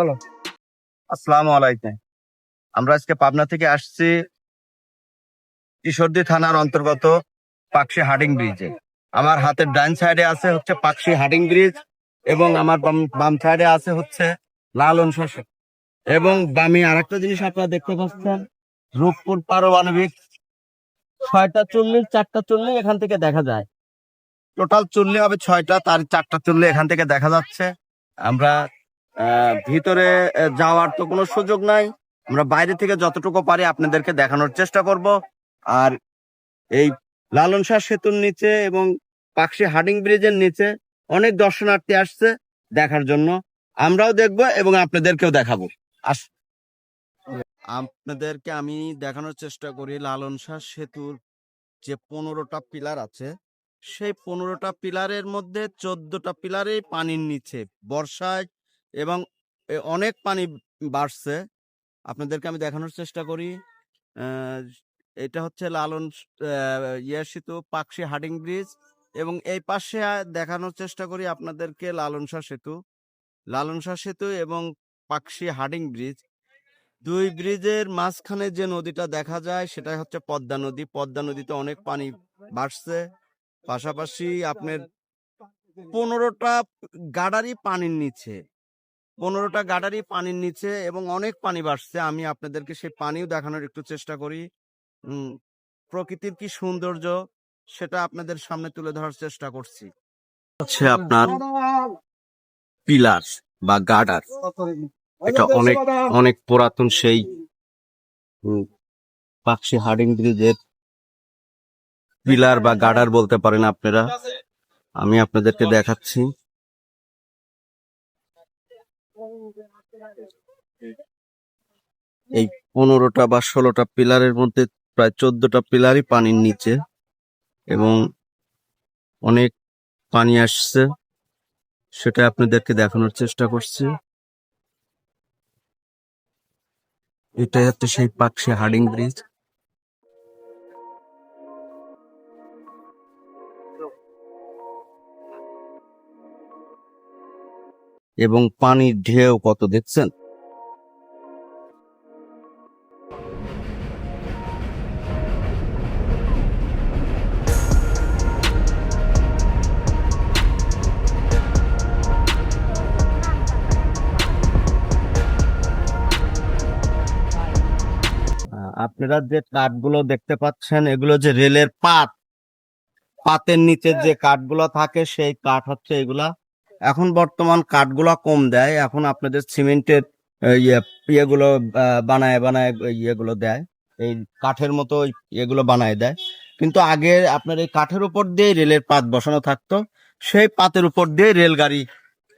বলো। আসসালামু আলাইকুম। আমরা আজকে পাবনা থেকে আসছি কিশোরদী থানার অন্তর্গত পাকশি হার্ডিং ব্রিজে। আমার হাতের ডান সাইডে আছে হচ্ছে পাকশি হার্ডিং ব্রিজ এবং আমার বাম সাইডে আছে হচ্ছে লালন শস্য এবং বামে আরেকটা জিনিস আপনারা দেখতে পাচ্ছেন, রূপপুর পারমাণবিক ছয়টা চল্লিশ চারটা চল্লিশ এখান থেকে দেখা যায়। টোটাল চল্লি হবে ছয়টা, তার চারটা চল্লি এখান থেকে দেখা যাচ্ছে। আমরা ভিতরে যাওয়ার তো কোনো সুযোগ নাই। আমরা বাইরে থেকে যতটুকু পারি আপনাদেরকে দেখানোর চেষ্টা করব। আর এই লালন শাহ সেতুর নিচে এবং পাকশি হার্ডিং ব্রিজের নিচে অনেক দর্শনার্থী আসছে দেখার জন্য। আমরাও দেখব এবং আপনাদেরকেও দেখাবো। আস আপনাদেরকে আমি দেখানোর চেষ্টা করি লালন শাহ সেতুর যে পনেরোটা পিলার আছে। সেই পনেরোটা পিলারের মধ্যে চোদ্দটা পিলারে পানির নিচে, বর্ষায় এবং অনেক পানি বাড়ছে। আপনাদেরকে আমি দেখানোর চেষ্টা করি। এটা হচ্ছে লালন ইয়ে সেতু, পাকশি হার্ডিং ব্রিজ এবং এই পাশে দেখানোর চেষ্টা করি আপনাদেরকে লালন শাহ সেতু। লালন শাহ সেতু এবং পাকশি হার্ডিং ব্রিজ। দুই ব্রিজের মাঝখানে যে নদীটা দেখা যায় সেটা হচ্ছে পদ্মা নদী। পদ্মা নদীতে অনেক পানি বাড়ছে। পাশাপাশি আপনার পনেরোটা গাডারি পানির নিচে। পনেরোটা গাডারি পানির নিচে এবং অনেক পানি বাড়ছে। আমি আপনাদেরকে সেই পানিও দেখানোর একটু চেষ্টা করি। প্রকৃতির কি সৌন্দর্য সেটা আপনাদের সামনে তুলে ধরার চেষ্টা করছি। হচ্ছে আপনার পিলার বা গাডার। এটা অনেক অনেক পুরাতন সেই পাকশি হার্ডিং ব্রিজের পিলার বা গাডার বলতে পারেন আপনারা। আমি আপনাদেরকে দেখাচ্ছি। এই পনেরোটা বা ষোলোটা পিলারের মধ্যে প্রায় চোদ্দটা পিলারই পানির নিচে এবং অনেক পানি আসছে। সেটা আপনাদেরকে দেখানোর চেষ্টা করছি। এটাই হচ্ছে সেই পাকশি হার্ডিং ব্রিজ। এবং পানির ঢেউ কত, দেখছেন? আপনারা যে কাঠগুলো দেখতে পাচ্ছেন এগুলো যে রেলের পাত পাতের নিচে যে কাঠগুলো থাকে সেই কাঠ হচ্ছে এগুলা। এখন বর্তমান কাঠগুলো কম দেয় এখন আপনাদের সিমেন্টের ইয়ে ইয়েগুলো বানায় বানায় ইয়েগুলো দেয়। এই কাঠের মতো ইয়েগুলো বানায় দেয়। কিন্তু আগে আপনার এই কাঠের উপর দিয়ে রেলের পাত বসানো থাকতো সেই পাতের উপর দিয়ে রেলগাড়ি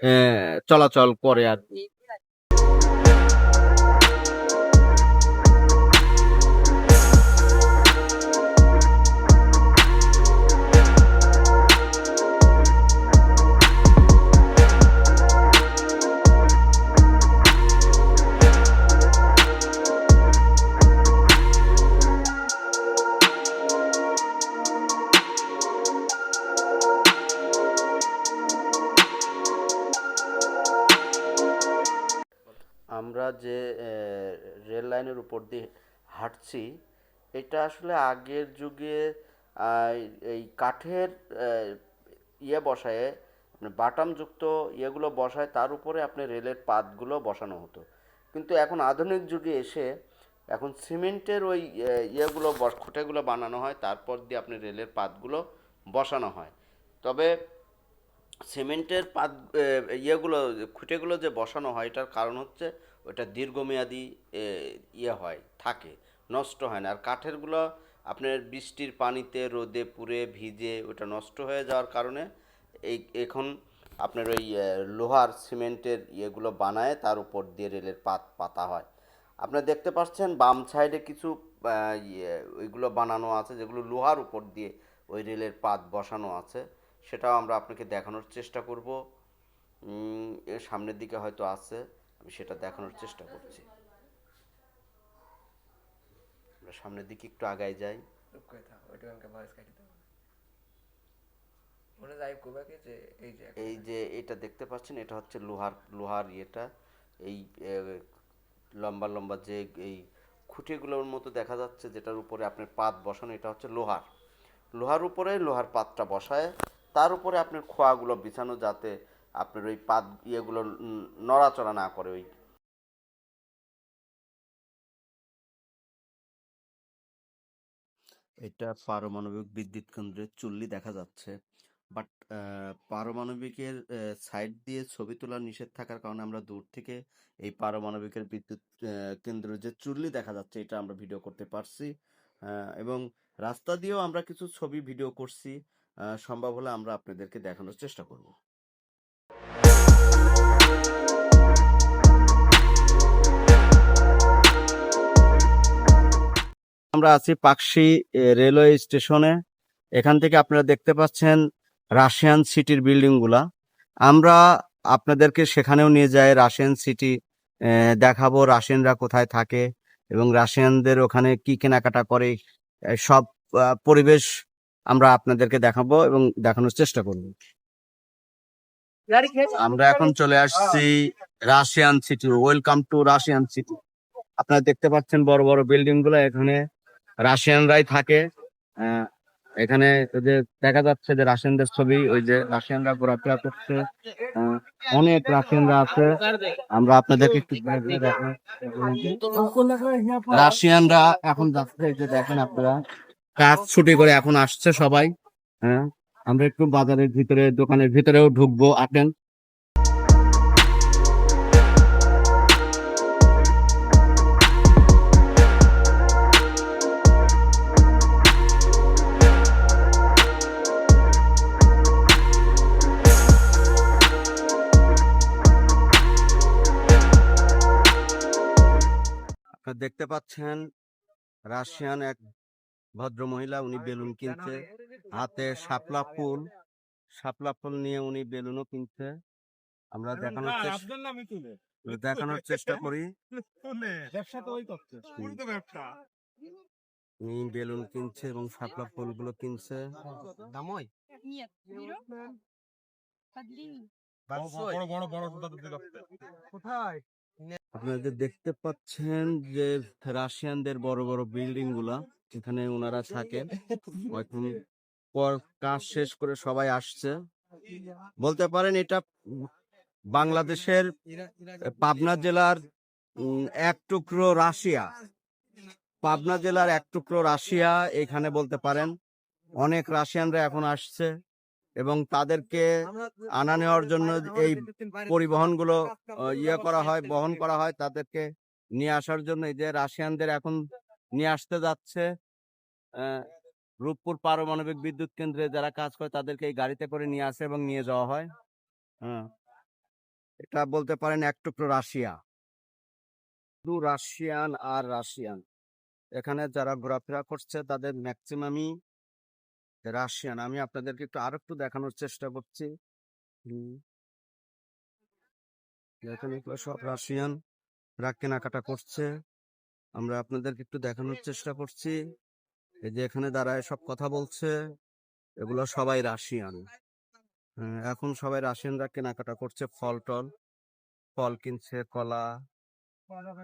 আহ, চলাচল করে আর কি। আমরা যে রেল লাইনের উপর দিয়ে হাঁটছি, এটা আসলে আগের যুগে এই কাঠের ইয়ে বসায় মানে বাটামযুক্ত ইয়েগুলো বসায়, তার উপরে আপনি রেলের পাতগুলো বসানো হতো। কিন্তু এখন আধুনিক যুগে এসে, এখন সিমেন্টের ওই ইয়েগুলো খুঁটেগুলো বানানো হয়, তারপর দিয়ে আপনি রেলের পাতগুলো বসানো হয়। তবে সিমেন্টের পাত ইয়েগুলো, খুঁটেগুলো যে বসানো হয়, এটার কারণ হচ্ছে ওটা দীর্ঘমেয়াদী ইয়ে হয়, থাকে, নষ্ট হয় না। আর কাঠেরগুলো আপনার বৃষ্টির পানিতে রোদে পুড়ে ভিজে ওটা নষ্ট হয়ে যাওয়ার কারণে এই, এখন আপনার ওই লোহার সিমেন্টের ইয়েগুলো বানায়, তার উপর দিয়ে রেলের পাত, পাতা হয়। আপনারা দেখতে পাচ্ছেন বাম সাইডে কিছু ইয়ে ওইগুলো বানানো আছে, যেগুলো লোহার উপর দিয়ে ওই রেলের পাত বসানো আছে। সেটাও আমরা আপনাকে দেখানোর চেষ্টা করব। সামনের দিকে হয়তো আছে। আমি সেটা দেখানোর চেষ্টা করছি। আমরা সামনের দিকে একটু আগায় যাই। এই যে এটা দেখতে পাচ্ছেন এটা হচ্ছে লোহার লোহার ইয়েটা। এই লম্বা লম্বা যে এই খুঁটিগুলোর মতো দেখা যাচ্ছে যেটার উপরে আপনার পাত বসানো এটা হচ্ছে লোহার। লোহার উপরে লোহার পাতটা বসায় তার উপরে আপনার খোয়াগুলো বিছানো যাতে আপনার ওই পাত ইয়েগুলো নড়াচড়া না করে ওই এটা পারমাণবিক বিদ্যুৎ কেন্দ্রের চুল্লি দেখা যাচ্ছে। বাট পারমাণবিকের সাইড দিয়ে ছবি তোলা নিষেধ থাকার কারণে আমরা দূর থেকে এই পারমাণবিকের বিদ্যুৎ কেন্দ্রের যে চুল্লি দেখা যাচ্ছে, এটা আমরা ভিডিও করতে পারছি। এবং রাস্তা দিয়েও আমরা কিছু ছবি ভিডিও করছি। সম্ভব হলে আমরা আপনাদেরকে দেখানোর চেষ্টা করব। আমরা আছি পাকশি রেলওয়ে স্টেশনে। এখান থেকে আপনারা দেখতে পাচ্ছেন রাশিয়ান সিটির বিল্ডিংগুলা আমরা আপনাদেরকে সেখানেও নিয়ে যাই রাশিয়ান সিটি দেখাবো রাশিয়ানরা কোথায় থাকে এবং রাশিয়ানদের ওখানে কি কেনাকাটা করে সব পরিবেশ আমরা আপনাদেরকে দেখাবো এবং দেখানোর চেষ্টা করব। আমরা এখন চলে আসছি Russian city welcome to Russian city. আপনারা দেখতে পাচ্ছেন বড় বড় বিল্ডিংগুলো এখানে। রাশিয়ানরাই থাকে। এখানে যে দেখা যাচ্ছে যে রাশিয়ানদের ছবি, ওই যে রাশিয়ানরা ঘোরাফেরা করছে। অনেক রাশিয়ানরা আছে। আমরা আপনাদেরকে একটু। রাশিয়ানরা এখন যাচ্ছে, এই যে দেখেন আপনারা, কাজ ছুটি করে এখন আসছে সবাই। হ্যাঁ আমরা একটু বাজারের ভিতরে, দোকানের ভিতরেও ঢুকবো, আসেন। দেখতে পাচ্ছেন রাশিয়ান এক ভদ্র মহিলা উনি বেলুন কিনছে হাতে শাপলা ফুল শাপলা ফুল নিয়ে উনি বেলুনও কিনছে আমরা দেখানোর দেখানোর চেষ্টা করি উনি বেলুন কিনছে এবং শাপলা ফুলগুলো কিনছে কোথায় আপনারা যে দেখতে পাচ্ছেন যে রাশিয়ানদের বড় বড় বিল্ডিংগুলা এখানে ওনারা থাকেন। এখন কাজ শেষ করে সবাই আসছে। বলতে পারেন এটা বাংলাদেশের পাবনা জেলার এক টুকরো রাশিয়া। পাবনা জেলার এক টুকরো রাশিয়া, এখানে বলতে পারেন অনেক রাশিয়ানরা এখন আসছে। এবং তাদেরকে আনা নেওয়ার জন্য এই পরিবহনগুলো ইয়ে করা হয় বহন করা হয় তাদেরকে নিয়ে আসার জন্য এই যে রাশিয়ানদের এখন নিয়ে আসতে যাচ্ছে রূপপুর পারমাণবিক বিদ্যুৎ কেন্দ্রে যারা কাজ করে তাদেরকে এই গাড়িতে করে নিয়ে আসে এবং নিয়ে যাওয়া হয়। হ্যাঁ এটা বলতে পারেন এক টুকরো রাশিয়া। শুধু রাশিয়ান আর রাশিয়ান। এখানে যারা ঘোরাফেরা করছে তাদের ম্যাক্সিমামই রাশিয়ান। আমি আপনাদেরকে একটু আর একটু দেখানোর চেষ্টা করছি। সব রাশিয়ান। রা কেনাকাটা করছে। আমরা আপনাদেরকে একটু দেখানোর চেষ্টা করছি। এই যে এখানে দাঁড়ায় সব কথা বলছে। এগুলো সবাই রাশিয়ান। হ্যাঁ, এখন সবাই রাশিয়ানরা কেনাকাটা করছে ফল টল। ফল কিনছে কলা।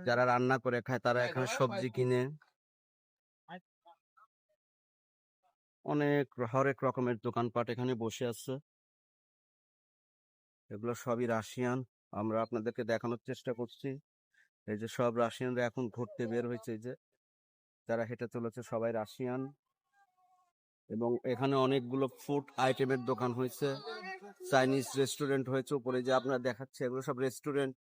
যারা রান্না করে খায় তারা এখানে সবজি কিনে। অনেক হরেক রকমের দোকানপাট এখানে বসে আছে। এগুলো সবই রাশিয়ান। আমরা আপনাদেরকে দেখানোর চেষ্টা করছি। এই যে সব রাশিয়ানরা এখন ঘুরতে বের হয়েছে, এই যে যারা হেঁটে চলেছে সবাই রাশিয়ান। এবং এখানে অনেকগুলো ফুড আইটেমের দোকান হয়েছে। চাইনিজ রেস্টুরেন্ট হয়েছে, উপরে যে আপনারা দেখাচ্ছে, এগুলো সব রেস্টুরেন্ট।